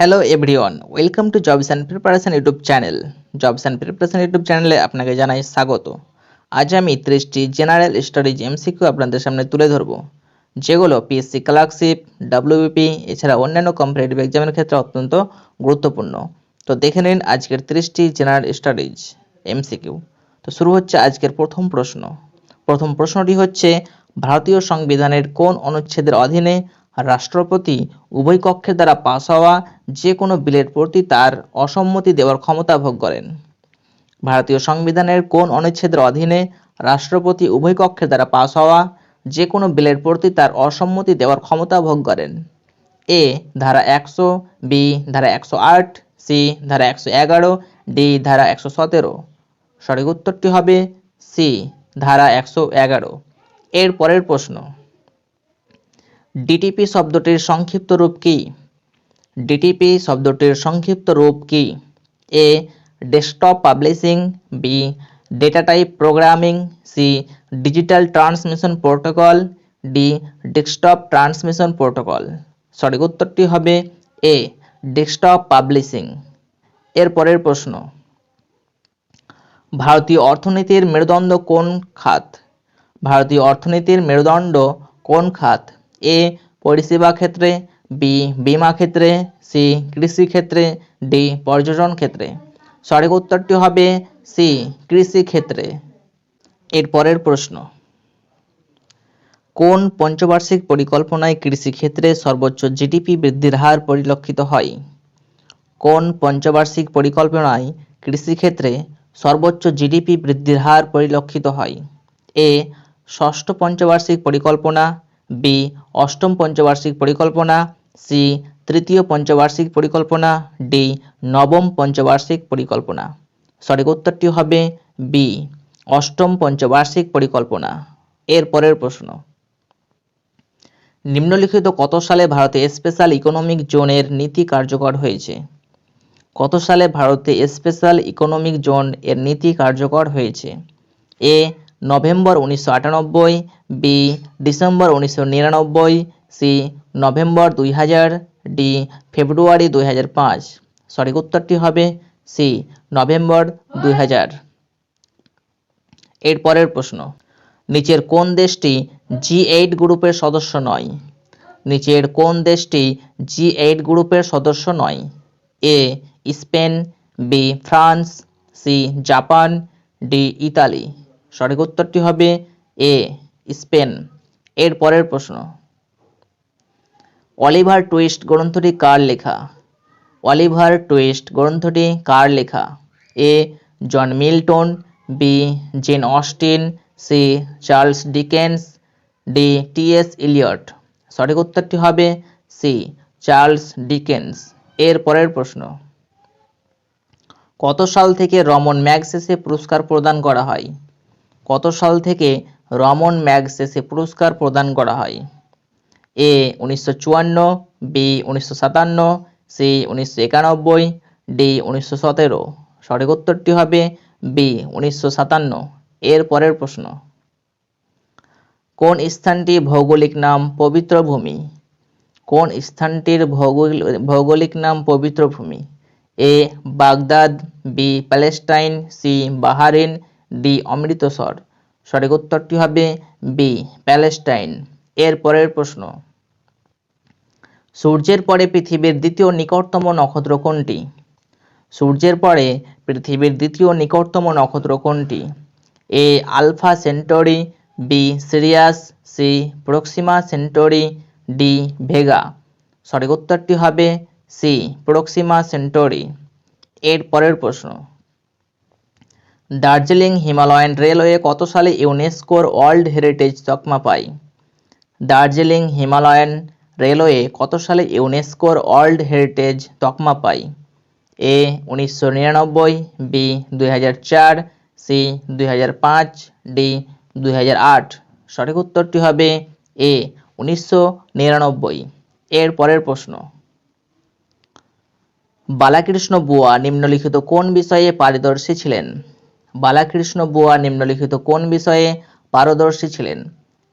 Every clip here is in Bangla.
Hello everyone welcome to jobs and preparation YouTube channel jobs and preparation YouTube চ্যানেলে আপনাকে জানাই স্বাগত। আজ আমি ত্রিশটি জেনারেল স্টাডিজ এমসিকিউ আপনাদের সামনে তুলে ধরবো। যেগুলো পিএসসি ক্লার্কশিপ ডাব্লিউবিপি এছাড়া অন্যান্য কম্পিটিটিভ এক্সামের ক্ষেত্রে অত্যন্ত গুরুত্বপূর্ণ। তো দেখে নিন আজকের ত্রিশটি জেনারেল স্টাডিজ এমসিকিউ তো শুরু হচ্ছে আজকের প্রথম প্রশ্ন। প্রথম প্রশ্নটি হচ্ছে, ভারতীয় সংবিধানের কোন অনুচ্ছেদের অধীনে রাষ্ট্রপতি উভয় কক্ষের দ্বারা পাস হওয়া যে কোনো বিলের প্রতি তার অসম্মতি দেওয়ার ক্ষমতা ভোগ করেন। ভারতীয় সংবিধানের কোন অনুচ্ছেদের অধীনে রাষ্ট্রপতি উভয় কক্ষের দ্বারা পাস হওয়া যে কোনো বিলের প্রতি তার অসম্মতি দেওয়ার ক্ষমতা ভোগ করেন। এ, ধারা একশো, বি, ধারা একশো আট, সি, ধারা একশো এগারো, ডি, ধারা একশো সতেরো। সঠিক উত্তরটি হবে সি, ধারা একশো এগারো। এর পরের প্রশ্ন। ডিটিপি শব্দটির সংক্ষিপ্ত রূপ কি? ডিটিপি শব্দটির সংক্ষিপ্ত রূপ কি? A desktop publishing B data type programming C digital transmission protocol D desktop transmission protocol সঠিক উত্তরটি হবে এ ডেস্কটপ পাবলিশিং এর পরের প্রশ্ন। ভারতীয় অর্থনীতির মেরুদণ্ড কোন খাত? ভারতীয় অর্থনীতির মেরুদণ্ড কোন খাত? এ পরিষেবা ক্ষেত্রে, বি বিমা ক্ষেত্রে, সি কৃষি ক্ষেত্রে, ডি পর্যটন ক্ষেত্রে। সঠিক উত্তরটি হবে সি কৃষি ক্ষেত্রে। এর পরের প্রশ্ন। কোন পঞ্চবার্ষিক পরিকল্পনায় কৃষি ক্ষেত্রে সর্বোচ্চ জিডিপি বৃদ্ধির হার পরিলক্ষিত হয়? কোন পঞ্চবার্ষিক পরিকল্পনায় কৃষিক্ষেত্রে সর্বোচ্চ জিডিপি বৃদ্ধির হার পরিলক্ষিত হয়? এ ষষ্ঠ পঞ্চবার্ষিক পরিকল্পনা, বি অষ্টম পঞ্চবার্ষিক পরিকল্পনা, সি, তৃতীয় পঞ্চবার্ষিক পরিকল্পনা, ডি, নবম পঞ্চবার্ষিক পরিকল্পনা। সঠিক উত্তরটি হবে বি অষ্টম পঞ্চবার্ষিক পরিকল্পনা। এর পরের প্রশ্ন। নিম্নলিখিত কত সালে ভারতে স্পেশাল ইকোনমিক জোনের নীতি কার্যকর হয়েছে? কত সালে ভারতে স্পেশাল ইকোনমিক জোন এর নীতি কার্যকর হয়েছে? এ, নভেম্বর উনিশশো আটানব্বই বি, ডিসেম্বর উনিশশো নিরানব্বই, সি, নভেম্বর দুই হাজার, ডি, ফেব্রুয়ারি দুই হাজার পাঁচ। সঠিক উত্তরটি হবে সি, নভেম্বর দুই হাজার। এর পরের প্রশ্ন, নিচের কোন দেশটি জি এইট গ্রুপের সদস্য নয়? নিচের কোন দেশটি জি এইট গ্রুপের সদস্য নয়? A, Spain, B, France, C, Japan, D, Italy. সঠিক উত্তরটি হবে এ স্পেন। এর পরের প্রশ্ন। অলিভার টুইস্ট গ্রন্থটি কার লেখা? অলিভার টুইস্ট গ্রন্থটি কার লেখা? A. John Milton, B. Jane Austen, C. Charles Dickens, D. T. S. Eliot. সঠিক উত্তরটি হবে সি. Charles Dickens. এর পরের প্রশ্ন। কত সাল থেকে রমন ম্যাগসেসে পুরস্কার প্রদান করা হয়? কত সাল থেকে রমন ম্যাগসেসে পুরস্কার প্রদান করা হয়। এ উনিশশো চুয়ান্ন, বি উনিশশো সাতান্ন, সি উনিশশো একানব্বই, ডি উনিশশো সতেরো। সঠিক উত্তরটি হবে বি উনিশশো সাতান্ন। এর পরের প্রশ্ন। কোন স্থানটি ভৌগোলিক নাম পবিত্র ভূমি? কোন স্থানটির ভৌগোলিক ভৌগোলিক নাম পবিত্র ভূমি? A Baghdad, B Palestine, C Bahrain, D Amritsar. সঠিক উত্তরটি হবে বি, প্যালেস্টাইন। এর পরের প্রশ্ন। সূর্যের পরে পৃথিবীর দ্বিতীয় নিকটতম নক্ষত্র কোনটি? সূর্যের পরে পৃথিবীর দ্বিতীয় নিকটতম নক্ষত্র কোনটি? A, Alpha Centauri, B, Sirius, C, Proxima Centauri, D, Vega. সঠিক উত্তরটি হবে সি, প্রক্সিমা সেন্টরি। এর পরের প্রশ্ন। দার্জিলিং হিমালয়ান রেলওয়ে কত সালে ইউনেস্কোর ওয়ার্ল্ড হেরিটেজ তকমা পায়? দার্জিলিং হিমালয়ান রেলওয়ে কত সালে ইউনেস্কোর ওয়ার্ল্ড হেরিটেজ তকমা পায়? এ, উনিশশো নিরানব্বই, বি, দুই হাজার চার, সি, দুই হাজার পাঁচ, ডি, দুই হাজার আট। সঠিক উত্তরটি হবে এ, উনিশশো নিরানব্বই। এর পরের প্রশ্ন। বালাকৃষ্ণ বুয়া নিম্নলিখিত কোন বিষয়ে পারদর্শী ছিলেন? বালাকৃষ্ণ বুয়া নিম্নলিখিত কোন বিষয়ে পারদর্শী ছিলেন?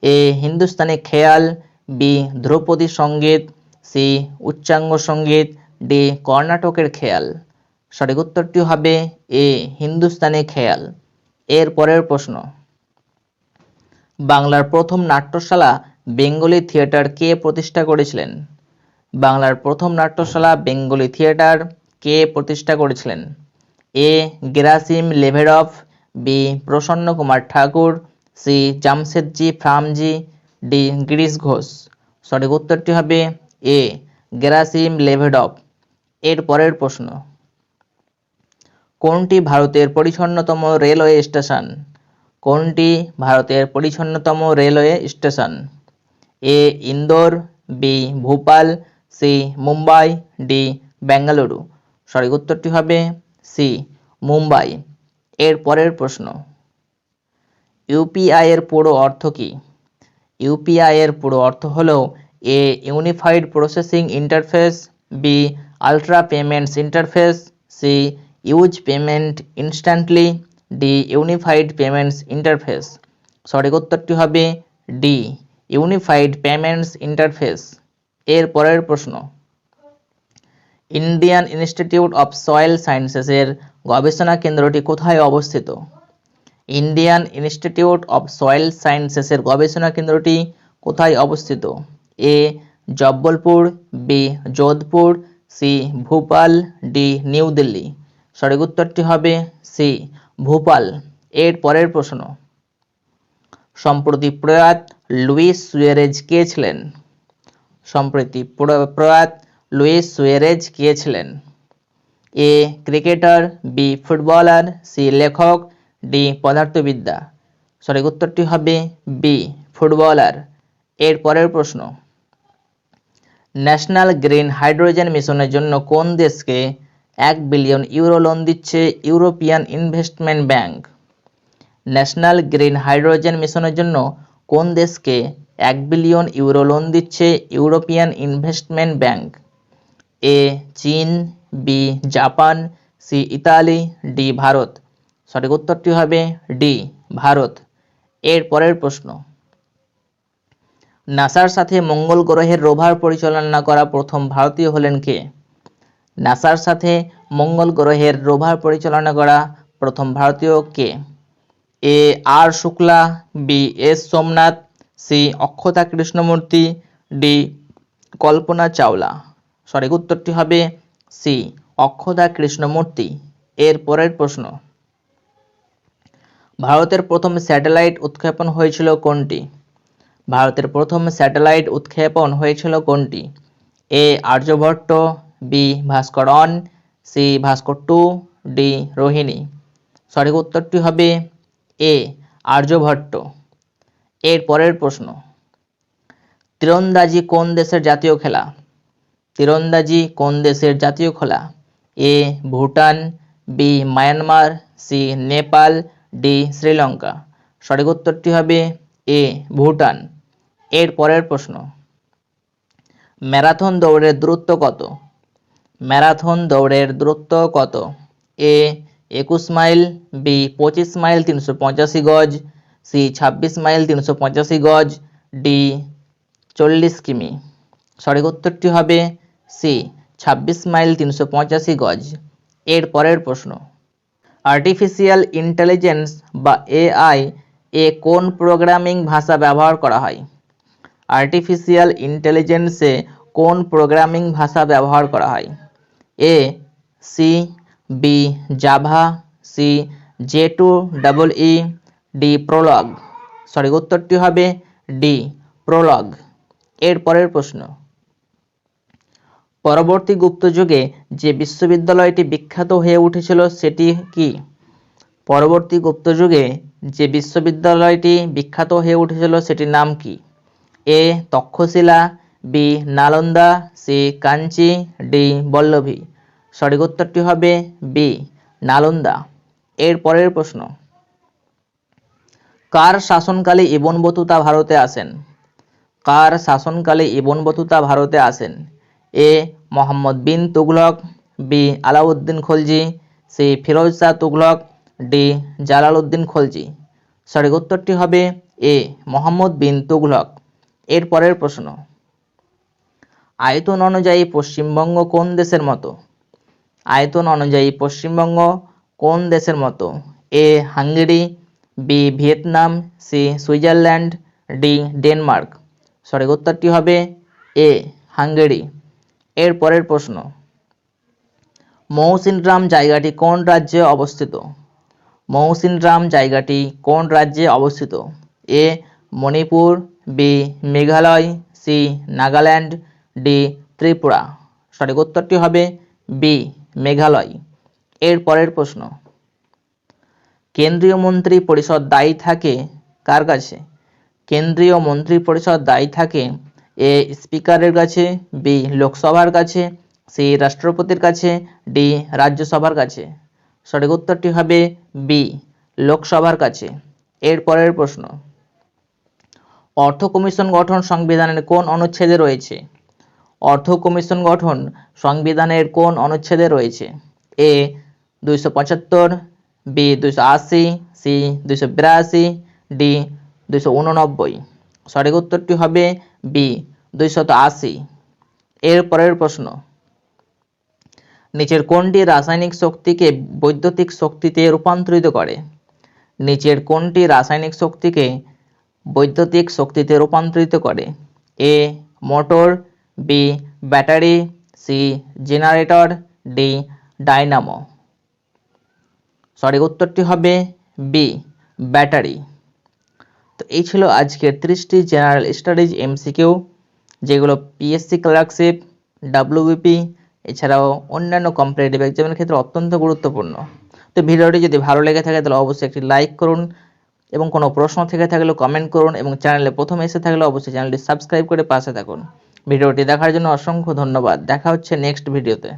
এ. হিন্দুস্তানি খেয়াল, বি. ধ্রুপদী সংগীত, সি. উচ্চাঙ্গ সংগীত, ডি. কর্ণাটকের খেয়াল। সঠিক উত্তরটি হবে এ. হিন্দুস্তানি খেয়াল। এর পরের প্রশ্ন। বাংলার প্রথম নাট্যশালা বেঙ্গলি থিয়েটার কে প্রতিষ্ঠা করেছিলেন? বাংলার প্রথম নাট্যশালা বেঙ্গলি থিয়েটার কে প্রতিষ্ঠা করেছিলেন? A. Gerasim Lebedev, B. Prasanna Kumar Tagore, C. Jamshedji Framji, D. Girish Ghosh. সঠিক উত্তরটি হবে এ. গেরাসিম লেভেডফ এর পরের প্রশ্ন। কোনটি ভারতের পরিচ্ছন্নতম রেলওয়ে স্টেশন? কোনটি ভারতের পরিচ্ছন্নতম railway station? A. Indore, B. Bhopal, C. Mumbai, D. Bengaluru. সঠিক উত্তরটি হবে সি, মুম্বাই। এর পরের প্রশ্ন। ইউপিআই এর পুরো অর্থ কী? ইউপিআই এর পুরো অর্থ হলো A, unified processing interface, B, ultra payments interface, C, use payment instantly, D, unified payments interface. সঠিক উত্তরটি হবে ডি, ইউনিফাইড পেমেন্টস ইন্টারফেস। এর পরের প্রশ্ন। ইন্ডিয়ান ইনস্টিটিউট অফ সয়েল সায়েন্সেসের গবেষণা কেন্দ্রটি কোথায় অবস্থিত? ইন্ডিয়ান ইনস্টিটিউট অফ সয়েল সায়েন্সেসের গবেষণা কেন্দ্রটি কোথায় অবস্থিত? A. Jabalpur, B. Jodhpur, C. Bhopal, D. New Delhi. সঠিক উত্তরটি হবে সি. ভোপাল। এর পরের প্রশ্ন। সম্প্রতি প্রয়াত লুইস সুয়ারেজ কে ছিলেন? সম্প্রতি প্র- প্রয়াত লুইস সুয়ারেজ কে ছিলেন A cricketer, B footballer, C লেখক, ডি পদার্থবিদ্যা। সঠিক উত্তরটি হবে বি, ফুটবলার। এর পরের প্রশ্ন। ন্যাশনাল গ্রিন হাইড্রোজেন মিশনের জন্য কোন দেশকে এক বিলিয়ন ইউরো লোন দিচ্ছে European Investment Bank? National Green Hydrogen মিশনের জন্য কোন দেশকে এক বিলিয়ন ইউরো লোন দিচ্ছে ইউরোপিয়ান ইনভেস্টমেন্ট ব্যাংক? এ, চীন, B, Japan, C, Italy, D, Bharat. সঠিক উত্তরটি হবে ডি, ভারত। এর পরের প্রশ্ন। নাসার সাথে মঙ্গল গ্রহের রোভার পরিচালনা করা প্রথম ভারতীয় হলেন কে? নাসার সাথে মঙ্গল গ্রহের রোভার পরিচালনা করা প্রথম ভারতীয় কে? A, R Shukla, B, S Somnath, C, Akshata Krishnamurthy, D, Kalpana Chawla. সঠিক উত্তরটি হবে সি অক্ষদা কৃষ্ণমূর্তি। এর পরের প্রশ্ন, ভারতের প্রথম স্যাটেলাইট উৎক্ষেপণ হয়েছিল কোনটি? ভারতের প্রথম স্যাটেলাইট উৎক্ষেপণ হয়েছিল কোনটি? A, Aryabhata, B, Bhaskara one, C, Bhaskara two, D, Rohini. সঠিক উত্তরটি হবে এ, আর্যভট্ট। এর পরের প্রশ্ন, তীরন্দাজি কোন দেশের জাতীয় খেলা? তীরন্দাজি কোন দেশের জাতীয় খেলা? A, Bhutan, B, Myanmar, C, Nepal, D, Sri. সঠিক উত্তরটি হবে এ, ভুটান। এর পরের প্রশ্ন। ম্যারাথন দৌড়ের দূরত্ব কত? ম্যারাথন দৌড়ের দূরত্ব কত? এ, একুশ মাইল, বি, পঁচিশ মাইল, তিনশো পঁচাশি গজ, সি, ছাব্বিশ মাইল, তিনশো পঁচাশি গজ, ডি, চল্লিশ কিমি। সঠিক উত্তরটি হবে সি, ছাব্বিশ মাইল তিনশো পঁচাশি গজ। এর পরের প্রশ্ন আর্টিফিশিয়াল ইন্টেলিজেন্স বা এআই এ কোন প্রোগ্রামিং ভাষা ব্যবহার করা হয়? আর্টিফিশিয়াল ইন্টেলিজেন্সে কোন প্রোগ্রামিং ভাষা ব্যবহার করা হয়? A, C B Java, C, J two, double E, D, Prolog. সঠিক উত্তরটি হবে ডি, প্রোলগ। এর পরের প্রশ্ন পরবর্তী গুপ্ত যুগে যে বিশ্ববিদ্যালয়টি বিখ্যাত হয়ে উঠেছিল সেটি কি? পরবর্তী গুপ্ত যুগে যে বিশ্ববিদ্যালয়টি বিখ্যাত হয়ে উঠেছিল সেটির নাম কি? A. Takshashila, B. Nalanda, C. Kanchi, D. Vallabhi. সঠিক উত্তরটি হবে বি. নালন্দা। এর পরের প্রশ্ন। কার শাসনকালে ইবন বতুতা ভারতে আসেন? কার শাসনকালে ইবন বতুতা ভারতে আসেন? A Mohammad bin Tughlaq B Alauddin Khalji, C Firoz Shah Tughlaq D Jalaluddin Khalji. সঠিক উত্তরটি হবে এ মোহাম্মদ বিন তুগলক এর পরের প্রশ্ন। আয়তন অনুযায়ী পশ্চিমবঙ্গ কোন দেশের মতো? আয়তন অনুযায়ী পশ্চিমবঙ্গ কোন দেশের মতো? A Hungary, B Vietnam, C Switzerland, D Denmark. সঠিক উত্তরটি হবে এ হাঙ্গেরি। এর পরের প্রশ্ন। মৌসিনরাম জায়গাটি কোন রাজ্যে অবস্থিত? মৌসিনরাম জায়গাটি কোন রাজ্যে অবস্থিত? A, Manipur, B, Meghalaya, C, Nagaland, D, Tripura. সঠিক উত্তরটি হবে বি, মেঘালয়। এর পরের প্রশ্ন। কেন্দ্রীয় মন্ত্রী পরিষদ দায়ী থাকে কার কাছে? কেন্দ্রীয় মন্ত্রী পরিষদ দায়ী থাকে এ স্পিকারের কাছে, বি লোকসভার কাছে, সি রাষ্ট্রপতির কাছে, ডি রাজ্যসভার কাছে। সঠিক উত্তরটি হবে বি, লোকসভার কাছে। এর পরের প্রশ্ন। অর্থ কমিশন গঠন সংবিধানের কোন অনুচ্ছেদে রয়েছে? অর্থ কমিশন গঠন সংবিধানের কোন অনুচ্ছেদে রয়েছে? এ দুইশো পঁচাত্তর, বি দুইশো আশি, সি দুইশো বিরাশি, ডি দুইশো উননব্বই। সঠিক উত্তরটি হবে বি, দুইশত আশি। এর পরের প্রশ্ন। নিচের কোনটি রাসায়নিক শক্তিকে বৈদ্যুতিক শক্তিতে রূপান্তরিত করে? নিচের কোনটি রাসায়নিক শক্তিকে বৈদ্যুতিক শক্তিতে রূপান্তরিত করে? A, motor, B, battery, C, generator, D, dynamo. সঠিক উত্তরটি হবে বি, ব্যাটারি। তো এই ছিল আজকের ত্রিশটি জেনারেল স্টাডিজ এমসিকিউ যেগুলো পিএসসি ক্লার্কশিপ ডাব্লিউবিপি এছাড়াও অন্যান্য কম্পিটিটিভ এক্সামের ক্ষেত্রে অত্যন্ত গুরুত্বপূর্ণ। তো ভিডিওটি যদি ভালো লেগে থাকে, তাহলে অবশ্যই একটি লাইক করুন এবং কোনো প্রশ্ন থেকে থাকলে কমেন্ট করুন এবং চ্যানেলে প্রথম এসে থাকলে অবশ্যই চ্যানেলটি সাবস্ক্রাইব করে পাশে থাকুন। ভিডিওটি দেখার জন্য অসংখ্য ধন্যবাদ। দেখা হচ্ছে নেক্সট ভিডিওতে